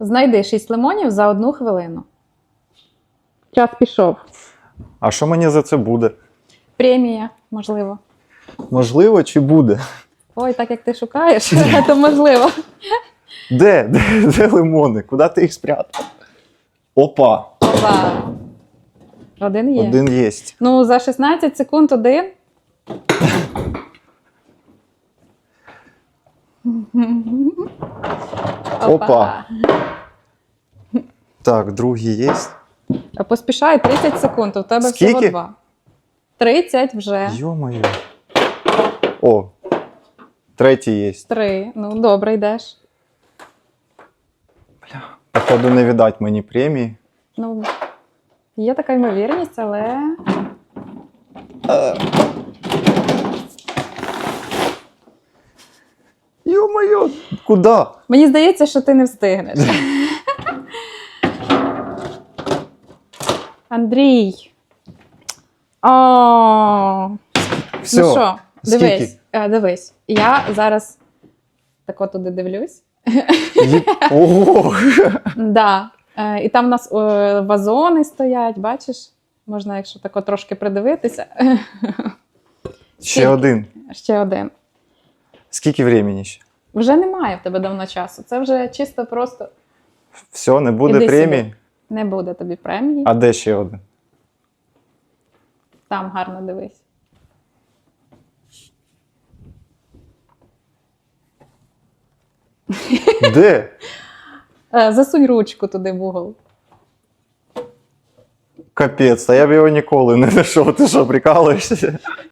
Знайди 6 лимонів за одну хвилину. Час пішов. А що мені за це буде? Премія, можливо. Можливо, чи буде? Ой, так як ти шукаєш, то можливо. Де? Де, де лимони? Куди ти їх спрятав? Опа! Опа. Один є. Один єсть. Ну, за 16 секунд один. Опа. Так, другий єсть. Поспішай 30 секунд, у тебе всього два. 30 вже. Йо-моє. О, третій єсть. Три. Ну, добре, йдеш. Походу, не віддать мені премії. Ну, є така ймовірність, але. Йо-моє, куди? Мені здається, що ти не встигнеш. Андрій. О, Все. ну що, дивись, е, дивись. Я зараз тако туди дивлюсь. Є- Ого! Да. Е, і там у нас е, вазони стоять, бачиш? Можна, якщо тако трошки придивитися. Ще один. Ще один. Скільки времени ще? Вже немає в тебе давно часу. Це вже чисто просто Все, не буде Іди премії. Не буде тобі премії. А де ще один? Там гарно дивись. Де? Е, засунь ручку туди в угол. Капець, та я б його ніколи не знайшов. Ти що, прикалуєшся?